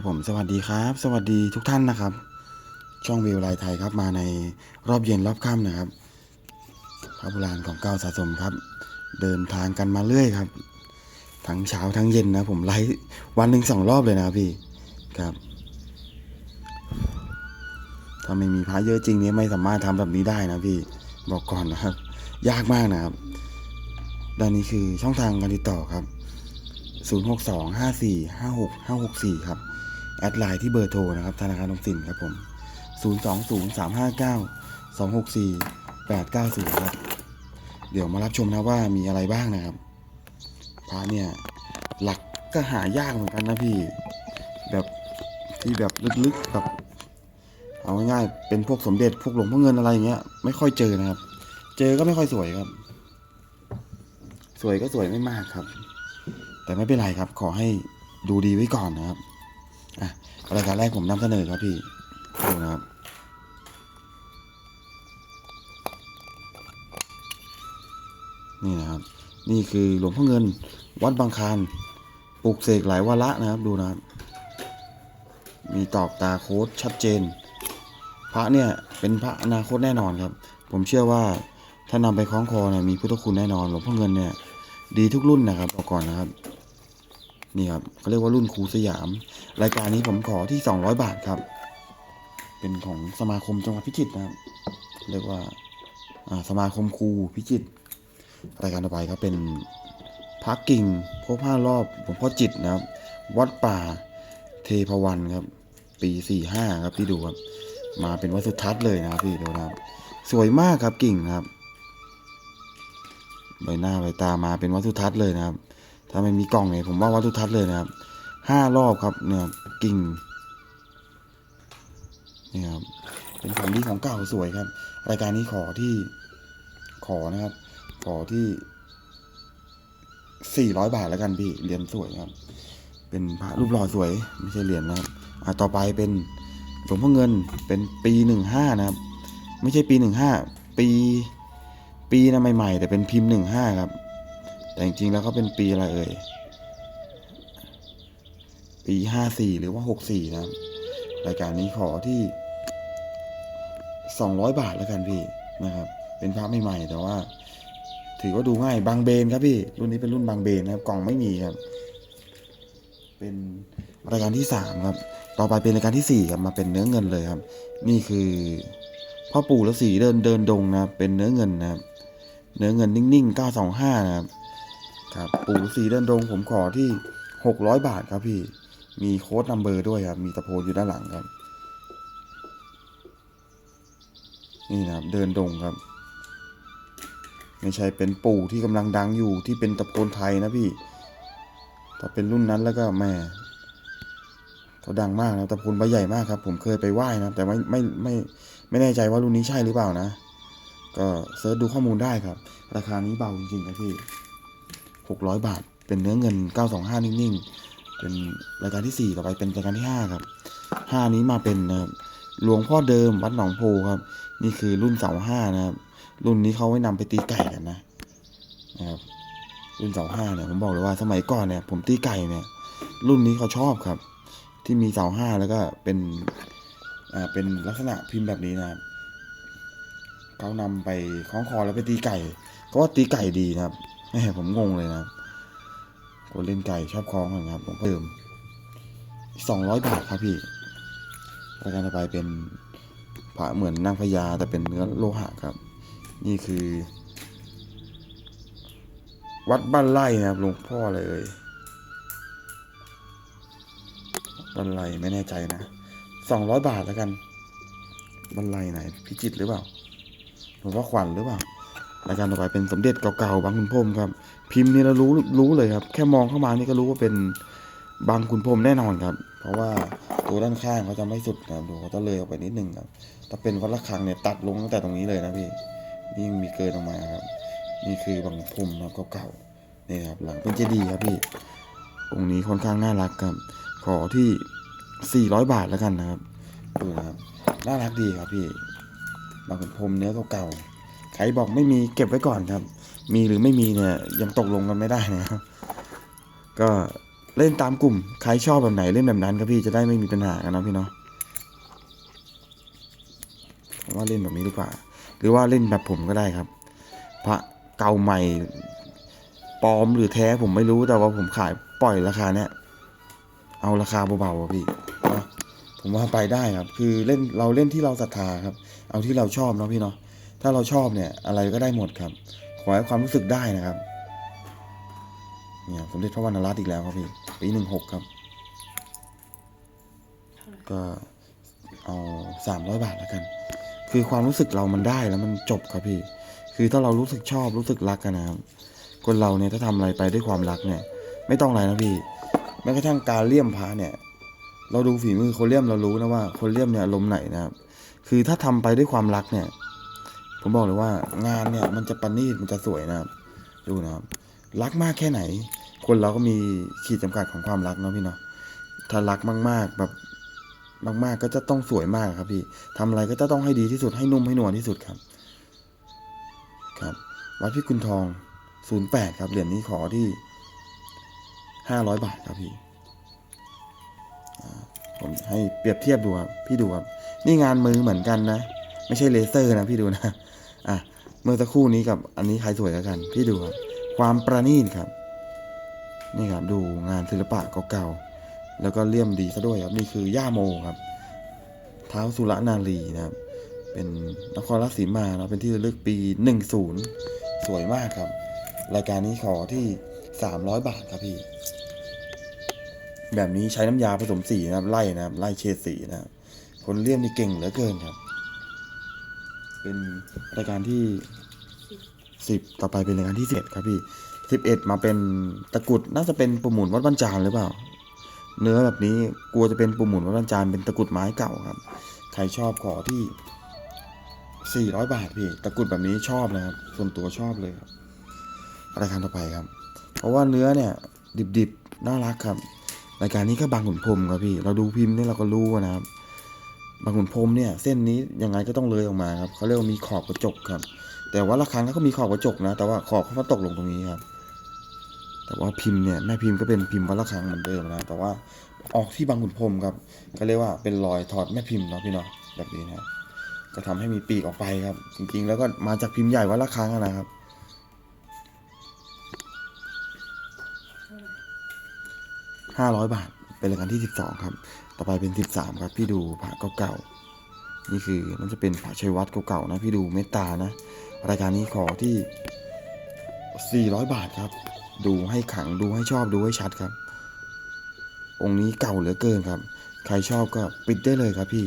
ครับผมสวัสดีครับ สวัสดีทุกท่านนะครับ ช่องวิวไลน์ไทยครับมาในรอบเย็นรอบค่ำนะครับพระโบราณของเก่าสะสมครับ เดินทางกันมาเรื่อยครับ ทั้งเช้าทั้งเย็นนะผมไลฟ์วันหนึ่งสองรอบเลยนะครับพี่ครับถ้าไม่มีพระเยอะจริงนี่ไม่สามารถทำแบบนี้ได้นะพี่บอกก่อนนะครับ ยากมากนะครับด้านนี้คือช่องทางการติดต่อครับ 0625456564ครับ แอดไลน์ที่เบอร์โทรนะครับธนาคารออมสินครับผม 020359264890ครับเดี๋ยวมารับชมนะว่ามีอะไรบ้างนะครับพระเนี่ยหลักก็หายากเหมือนกันนะพี่ แบบที่แบบลึกๆแบบเอาง่ายๆเป็นพวกสมเด็จพวกหลวงพ่อเงินอะไรอย่างเงี้ย ไม่ค่อยเจอนะครับ เจอก็ไม่ค่อยสวยครับ สวยก็สวยไม่มากครับ แต่ไม่เป็นไรครับ ขอให้ดูดีไว้ก่อนนะครับ อะรายการแรกผมนำเสนอครับพี่ดูนะครับนี่นะครับนี่คือหลวงพ่อเงินวัดบางคานปลูกเสกหลายวาระนะครับดูนะครับ มีตอกตาโค้ดชัดเจน พระเนี่ยเป็นพระอนาคตแน่นอนครับ ผมเชื่อว่าถ้านำไปคล้องคอเนี่ยมีพุทธคุณแน่นอน หลวงพ่อเงินเนี่ยดีทุกรุ่นนะครับบอกก่อนนะครับ นี่ครับเขาเรียกว่ารุ่นครูสยาม รายการนี้ผมขอที่ 200 บาทครับ เป็นของสมาคมจังหวัดพิจิตรนะครับ เรียกว่าสมาคมครูพิจิตรรายการต่อไปครับเป็นพักกิ่งพบห้ารอบหลวงพ่อจิตนะครับ วัดป่าเทพวันครับ ปีสี่ห้าครับพี่ดูครับ มาเป็นวัดสุทัศน์เลยนะครับพี่ดูนะครับ สวยมากครับกิ่งครับ ใบหน้าใบตามาเป็นวัตถุทัศน์เลยนะครับ ถ้าไม่มีกล่องเนี่ยผมว่าวัตถุทัศน์เลยนะครับห้ารอบครับเนี่ยกิ่งนี่ครับเป็นของดีของเก่าสวยครับ รายการนี้ขอที่ขอนะครับ ขอที่สี่ร้อยบาทแล้วกันพี่เหรียญสวยครับ เป็นพระรูปหล่อสวย ไม่ใช่เหรียญนะครับอ่าต่อไปเป็นหลวงพ่อเงินเป็นปีหนึ่งห้านะครับ ไม่ใช่ปีหนึ่งห้าปี ปีนะใหม่ๆ แต่เป็นพิมพ์หนึ่งห้าครับ แต่จริงๆแล้วเขาเป็นปีอะไรเอ่ย ปีห้าสี่หรือว่าหกสี่นะครับ รายการนี้ขอที่สองร้อยบาทแล้วกันพี่นะครับ เป็นพระใหม่ๆแต่ว่า ถือว่าดูง่ายบางเบนครับพี่ รุ่นนี้เป็นรุ่นบางเบนนะครับ กล่องไม่มีครับ เป็นรายการที่สามครับ ต่อไปเป็นรายการที่สี่ครับมาเป็นเนื้อเงินเลยครับ นี่คือพ่อปู่ฤาษีเดินเดินดงนะครับเป็นเนื้อเงินนะครับเนื้อเงินนิ่งๆ925นะครับ ครับปู่ฤาษีเดินดงผมขอที่600บาทครับพี่ มีโค้ดนัมเบอร์ด้วยครับ มีตะโพนอยู่ด้านหลังครับ นี่นะครับเดินดงครับ ไม่ใช่เป็นปู่ที่กำลังดังอยู่ที่เป็นตะโพนไทยนะพี่ ถ้าเป็นรุ่นนั้นแล้วก็แม่เขาดังมากนะตะโพนใบใหญ่มากครับ ผมเคยไปไหว้นะ แต่ไม่ไม่ไม่ไม่แน่ใจว่ารุ่นนี้ใช่หรือเปล่านะ ก็เซิร์ชดูข้อมูลได้ครับ ราคานี้เบาจริงๆครับพี่ หกร้อยบาท เป็นเนื้อเงินเก้าสองห้านิ่งๆ เป็นรายการที่สี่ต่อไปเป็นรายการที่ห้าครับห้านี้มาเป็นนะครับหลวงพ่อเดิมวัดหนองโพครับ นี่คือรุ่นเสาห้านะครับ รุ่นนี้เขาไว้นำไปตีไก่กันนะนะครับรุ่นเสาห้าเนี่ยผมบอกเลยว่าสมัยก่อนเนี่ย ผมตีไก่เนี่ย รุ่นนี้เขาชอบครับ ที่มีเสาห้าแล้วก็เป็นอ่าเป็นลักษณะพิมพ์แบบนี้นะครับเขานำไปคล้องคอแล้วไปตีไก่ก็ว่าตีไก่ดีนะครับ ผมงงเลยนะคนเล่นไก่ชอบคล้องกันครับผมเพิ่มสองร้อยบาทครับพี่รายการต่อไปเป็นพระเหมือนนางพญาแต่เป็นเนื้อโลหะครับ นี่คือ วัดบ้านไร่นะครับหลวงพ่อเอ่ยบ้านไร่ไม่แน่ใจนะสองร้อยบาทแล้วกันบ้านไร่ไหนพิจิตรหรือเปล่าหลวงพ่อขวัญหรือเปล่า รายการต่อไปเป็นสมเด็จเก่าๆบางคุณพรมครับ พิมพ์นี่เรารู้รู้เลยครับ แค่มองเข้ามานี่ก็รู้ว่าเป็นบางคุณพรมแน่นอนครับ เพราะว่าตัวด้านข้างเขาจะไม่สุดนะครับดูเขาจะเลยออกไปนิดนึงครับถ้าเป็นวัดระฆังเนี่ยตัดลงตั้งแต่ตรงนี้เลยนะพี่นี่ยังมีเกินออกมาครับ นี่คือบางพรมนะครับเก่าๆนี่ครับหลังเป็นเจดีย์ครับพี่องค์นี้ค่อนข้างน่ารักครับ ขอที่ 400 บาทแล้วกันนะครับดูนะครับน่ารักดีครับพี่บางขุนพรมเนื้อเก่าๆ ครบอกไม่มีเก็บไว้ก่อนครับ มีหรือไม่มีเนี่ยยังตกลงกันไม่ได้นะครับ ก็เล่นตามกลุ่ม ใครชอบแบบไหนเล่นแบบนั้นครับพี่จะได้ไม่มีปัญหากันนะพี่เนาะว่าเล่นแบบนี้ดีกว่า หรือว่าเล่นแบบผมก็ได้ครับ พระเก่าใหม่ปลอมหรือแท้ผมไม่รู้แต่ว่าผมขายปล่อยราคาเนี้ยเอาราคาเบาๆพี่นะผมว่าไปได้ครับ คือเล่นเราเล่นที่เราศรัทธาครับ เอาที่เราชอบเนาะพี่เนาะ ถ้าเราชอบเนี่ยอะไรก็ได้หมดครับ ขอให้ความรู้สึกได้นะครับ เนี่ยสมเด็จพระวรรณรัตน์อีกแล้วครับพี่ปีหนึ่งหกครับ ก็เอาสามร้อยบาทแล้วกัน คือความรู้สึกเรามันได้แล้วมันจบครับพี่ คือถ้าเรารู้สึกชอบรู้สึกรักกันนะครับ คนเราเนี่ยถ้าทำอะไรไปด้วยความรักเนี่ย ไม่ต้องอะไรนะพี่ แม้กระทั่งการเลี่ยมพระเนี่ย เราดูฝีมือคนเลี่ยมเรารู้นะว่า คนเลี่ยมเนี่ยลมไหนนะครับ คือถ้าทำไปด้วยความรักเนี่ย ผมบอกเลยว่างานเนี่ยมันจะประณีตมันจะสวยนะครับ ดูนะครับ รักมากแค่ไหน คนเราก็มีขีดจำกัดของความรักเนาะพี่เนาะถ้ารักมาก ๆ แบบมาก ๆ ก็จะต้องสวยมากครับพี่ทำอะไรก็จะต้องให้ดีที่สุดให้นุ่มให้นวลที่สุดครับ ครับ วัดพิกุลทอง08ครับเหรียญนี้ขอที่500บาทครับพี่ผมให้เปรียบเทียบดูครับ พี่ดูครับ นี่งานมือเหมือนกันนะ ไม่ใช่เลเซอร์นะพี่ดูนะ อะเมื่อสักครู่นี้กับอันนี้ใครสวยกัน พี่ดูครับ ความประณีตครับ นี่ครับดูงานศิลปะเก่าๆแล้วก็เลี่ยมดีซะด้วยครับนี่คือย่าโมครับ เท้าสุรนารีนะครับ เป็นนครราชสีมานะเป็นที่ระลึกปี 10 สวยมากครับ รายการนี้ขอที่ 300 บาทครับพี่ แบบนี้ใช้น้ำยาผสมสีนะครับไล่นะครับไล่เฉดสีนะครับคนเลี่ยมนี่เก่งเหลือเกินครับ เป็นรายการที่สิบต่อไปเป็นรายการที่สิบเอ็ดครับพี่สิบเอ็ดมาเป็นตะกรุดน่าจะเป็นปุ่มหมุนวัดบรรจานหรือเปล่า เนื้อแบบนี้กลัวจะเป็นปุ่มหมุนวัดบรรจานเป็นตะกรุดไม้เก่าครับ ใครชอบขอที่สี่ร้อยบาทพี่ตะกรุดแบบนี้ชอบนะครับส่วนตัวชอบเลยครับรายการต่อไปครับ เพราะว่าเนื้อเนี่ยดิบๆน่ารักครับรายการนี้ก็บางขุนพรหมครับพี่ เราดูพิมพ์นี่เราก็รู้นะครับ บางขุนพรมเนี่ยเส้นนี้ยังไงก็ต้องเลยออกมาครับเขาเรียกว่ามีขอบกระจกครับ แต่ว่าละครั้งเขาก็มีขอบกระจกนะ แต่ว่าขอบเขาตกลงตรงนี้ครับ แต่ว่าพิมพ์เนี่ยแม่พิมพ์ก็เป็นพิมพ์วัดละครั้งเหมือนเดิมนะแต่ว่าออกที่บางขุนพรมครับก็เรียกว่าเป็นรอยถอดแม่พิมพ์เนาะพี่เนาะแบบนี้นะก็ทำให้มีปีกออกไปครับ จริงๆ แล้วก็มาจากพิมพ์ใหญ่วัดละครั้งนะครับห้าร้อยบาท เป็นรายการที่สิบสองครับ ต่อไปเป็นสิบสามครับพี่ดูพระเก่าๆนี่คือมันจะเป็นพระชัยวัดเก่าๆนะพี่ดูเมตตานะ รายการนี้ขอที่สี่ร้อยบาทครับ ดูให้ขังดูให้ชอบดูให้ชัดครับ องค์นี้เก่าเหลือเกินครับ ใครชอบก็ปิดได้เลยครับพี่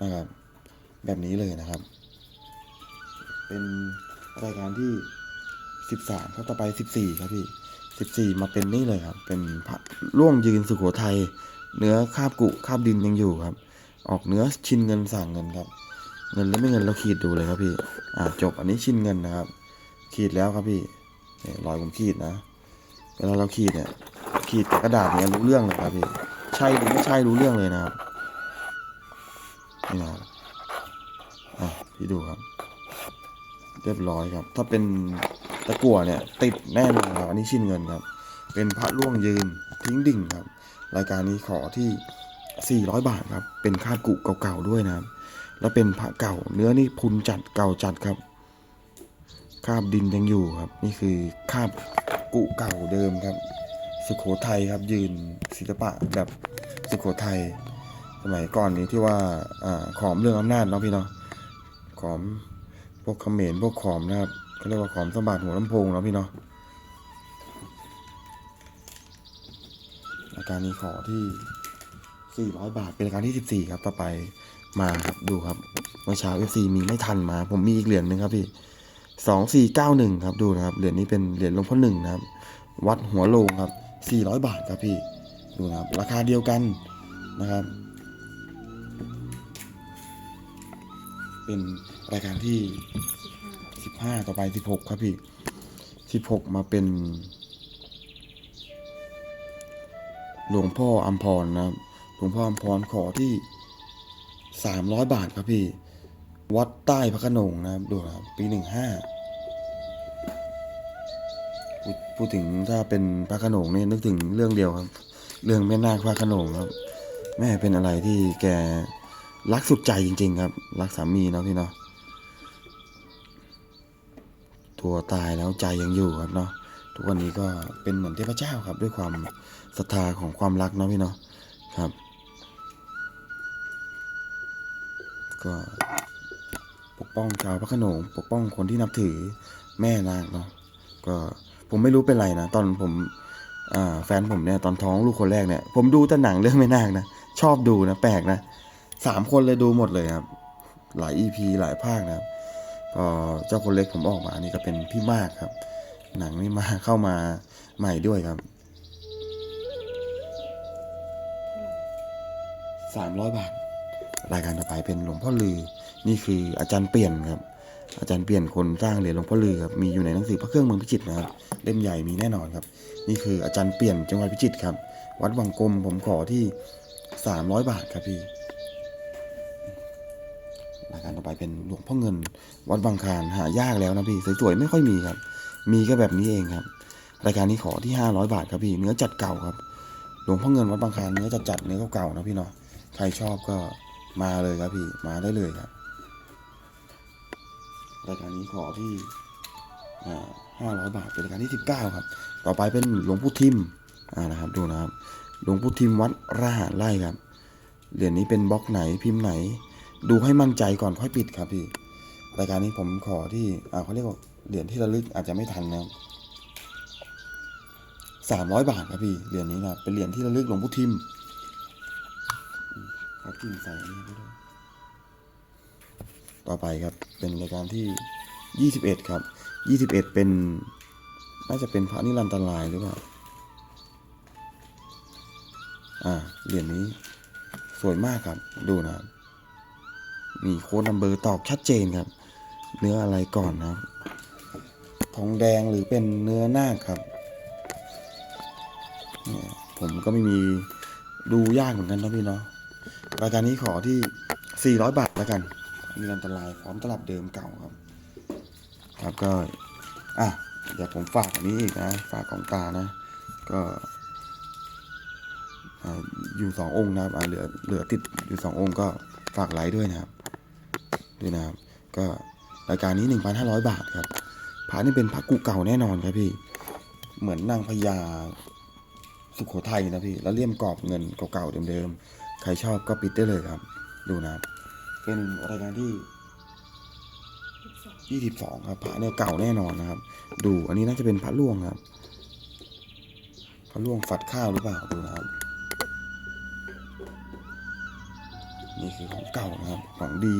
นะครับแบบนี้เลยนะครับ เป็นรายการที่สิบสามครับต่อไปสิบสี่ครับพี่ สิบสี่มาเป็นนี่เลยครับ เป็นพระล่วงยืนสุโขทัย เนื้อคาบกุคาบดินยังอยู่ครับ ออกเนื้อชินเงินสั่งเงินครับ เงินแล้วไม่เงินเราขีดดูเลยครับพี่ อ่าจบอันนี้ชินเงินนะครับ ขีดแล้วครับพี่รอยผมขีดนะ เวลาเราขีดเนี่ยขีดกับกระดาษเนี่ยรู้เรื่องเลยครับพี่ ใช่หรือไม่ใช่รู้เรื่องเลยนะครับนี่นะครับอะพี่ดูครับ เรียบร้อยครับ ถ้าเป็น ตะกั่วเนี่ยติดแน่นอนครับอันนี้ชิ้นเงินครับ เป็นพระล่วงยืนทิ้งดิ่งครับ รายการนี้ขอที่ 400 บาทครับ เป็นค่ากุเก่าๆด้วยนะครับ แล้วเป็นพระเก่า เนื้อนี่พุนจัดเก่าจัดครับ คาบดินยังอยู่ครับ นี่คือคาบกุเก่าเดิมครับ สุโขทัยครับยืนศิลปะแบบสุโขทัยสมัยก่อนนี้ที่ว่าอ่าขอมเรื่องอำนาจเนาะพี่เนาะขอมพวกเขมรพวกขอมนะครับ เขาเรียกว่าขอมสบัติหัวลำโพงเนาะพี่เนาะราการนี้ขอที่ 400 บาท เป็นรายการที่ 14 ครับ ต่อไปมาครับดูครับเมื่อเช้า FC มีไม่ทันมา ผมมีอีกเหรียญหนึ่งครับพี่สองสี่เก้าหนึ่งครับดูนะครับเหรียญนี้เป็นเหรียญหลวงพ่อหนึ่งนะครับ วัดหัวโลงครับสี่ร้อยบาทครับพี่ดูนะครับ ราคาเดียวกันนะครับ เป็นรายการที่ ห้าสิบห้าต่อไปสิบหกครับพี่สิบหกมาเป็น หลวงพ่ออัมพรนะครับหลวงพ่ออัมพรขอที่สามร้อยบาทครับพี่ วัดใต้พระขนงนะครับดูนะครับปีหนึ่งห้าพูดถึงถ้าเป็นพระขนงนี่นึกถึงเรื่องเดียวครับ เรื่องแม่นาคพระขนงครับ แม่เป็นอะไรที่แกรักสุดใจจริง ๆ ครับ รักสามีเนาะพี่เนาะ ตัวตายแล้วใจยังอยู่ครับเนาะทุกวันนี้ก็เป็นเหมือนเทพเจ้าครับ ด้วยความศรัทธาของความรักเนาะพี่เนาะครับ ก็ปกป้องชาวพระโขนงปกป้องคนที่นับถือแม่นางเนาะก็ผมไม่รู้เป็นไรนะตอนผมแฟนผมเนี่ยตอนท้องลูกคนแรกเนี่ยผมดูแต่หนังเรื่องแม่นางนะชอบดูนะแปลกนะสามคนเลยดูหมดเลยครับ หลายอีพีหลายภาคนะครับ เจ้าคนเล็กผมออกมานี่ก็เป็นพี่มากครับ หนังนี่มาเข้ามาใหม่ด้วยครับสามร้อยบาท รายการต่อไปเป็นหลวงพ่อลือ นี่คืออาจารย์เปลี่ยนครับ อาจารย์เปลี่ยนคนสร้างเหรียญหลวงพ่อลือครับ มีอยู่ในหนังสือพระเครื่องเมืองพิจิตรนะครับ เล่มใหญ่มีแน่นอนครับ นี่คืออาจารย์เปลี่ยนจังหวัดพิจิตรครับ วัดวังกลมผมขอที่สามร้อยบาทครับพี่ รายการต่อไปเป็นหลวงพ่อเงิน วัดบางคานหายากแล้วนะพี่สวยๆไม่ค่อยมีครับ มีก็แบบนี้เองครับ รายการนี้ขอที่ห้าร้อยบาทครับพี่เนื้อจัดเก่าครับ หลวงพ่อเงินวัดบางคานเนื้อจัดจัดๆเนื้อเก่าๆนะพี่เนาะใครชอบก็มาเลยครับพี่มาได้เลยครับรายการนี้ขอที่ห้าร้อยบาทเป็นรายการที่สิบเก้าครับ ต่อไปเป็นหลวงพุทิมอ่านะครับดูนะครับ หลวงพุทิมวัดราหารไร่ครับ เหรียญนี้เป็นบล็อกไหนพิมพ์ไหน ดูให้มั่นใจก่อนค่อยปิดครับพี่รายการนี้ผมขอที่อ่าเขาเรียกว่าเหรียญที่ระลึกอาจจะไม่ทันนะครับสามร้อยบาทครับพี่เหรียญนี้นะเป็นเหรียญที่ระลึกหลวงพุทิมครับกินใส่นนี้ไปด้วยต่อไปครับเป็นรายการที่ยี่สิบเอ็ดครับยี่สิบเอ็ดเป็นน่าจะเป็นพระนิรันตรายหรือเปล่าอ่าเหรียญนี้สวยมากครับดูนะครับ มีโค้ดนัมเบอร์ตอกชัดเจนครับ เนื้ออะไรก่อนนะครับทองแดงหรือเป็นเนื้อหน้าครับเนี่ยผมก็ไม่มีดูยากเหมือนกันนะพี่เนาะรายการนี้ขอที่ 400 บาทแล้วกัน มีอันตรายพร้อมตลับเดิมเก่าครับ ครับก็ อะเดี๋ยวผมฝากอันนี้อีกนะ ฝากของตานะ ก็อ่าอยู่สององค์นะครับอ่าเหลือเหลือติดอยู่สององค์ก็ฝากไลค์ด้วยนะครับ ด้วยนะครับ ก็รายการนี้ 1,500 บาทครับพระนี่เป็นพระกุเก่าแน่นอนครับพี่ เหมือนนางพญาสุโขทัยนะพี่ แล้วเลี่ยมกรอบเงินเก่าๆเดิมๆ ใครชอบก็ปิดได้เลยครับ ดูนะครับเป็นรายการที่สิบสอง22 ครับพระเนี่ยเก่าแน่นอนนะครับ ดูอันนี้น่าจะเป็นพระล่วงครับ พระล่วงฝัดข้าวหรือเปล่าดูนะครับ นี่คือของเก่านะครับ ของดี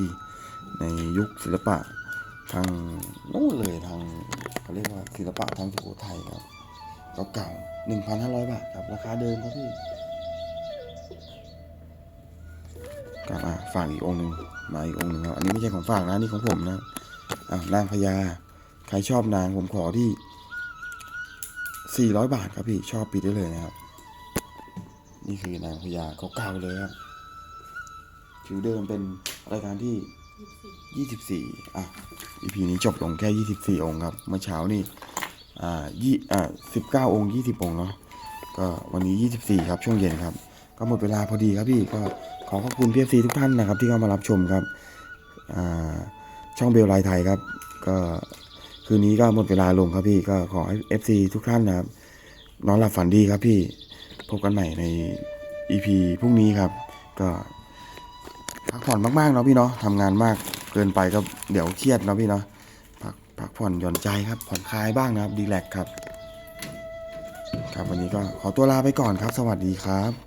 ในยุคศิลปะทางโน้นเลยทางเขาเรียกว่าศิลปะทางสุโขทัยครับเก่าๆ1,500บาทครับ ราคาเดิมครับพี่ครับอะฝากอีกองค์หนึ่งมาอีกองค์หนึ่งครับอันนี้ไม่ใช่ของฝากนะนี่ของผมนะอะนางพญาใครชอบนางผมขอที่ 400 บาทครับพี่ชอบปิดได้เลยนะครับ นี่คือนางพญาเก่าๆเลยครับผิวเดิมเป็นรายการที่ ยี่สิบสี่อะ EP นี้จบลงแค่24องค์ครับ เมื่อเช้านี่ อ่ายี่อ่า19องค์20องค์เนาะ ก็วันนี้24ครับ ช่วงเย็นครับ ก็หมดเวลาพอดีครับพี่ ก็ขอขอบคุณพีเอฟซีทุกท่านนะครับ ที่เข้ามารับชมครับ อ่า ช่องเบลไลไทยครับ ก็คืนนี้ก็หมดเวลาลงครับพี่ ก็ขอให้ FC ทุกท่านนะครับ นอนหลับฝันดีครับพี่ พบกันใหม่ใน EP พรุ่งนี้ครับ ก็ พักผ่อนมากๆเนาะพี่เนาะทำงานมากเกินไปก็เดี๋ยวเครียดเนาะพี่เนาะพักพักผ่อนหย่อนใจครับ ผ่อนคลายบ้างนะครับดีแลกครับ ครับวันนี้ก็ขอตัวลาไปก่อนครับ สวัสดีครับ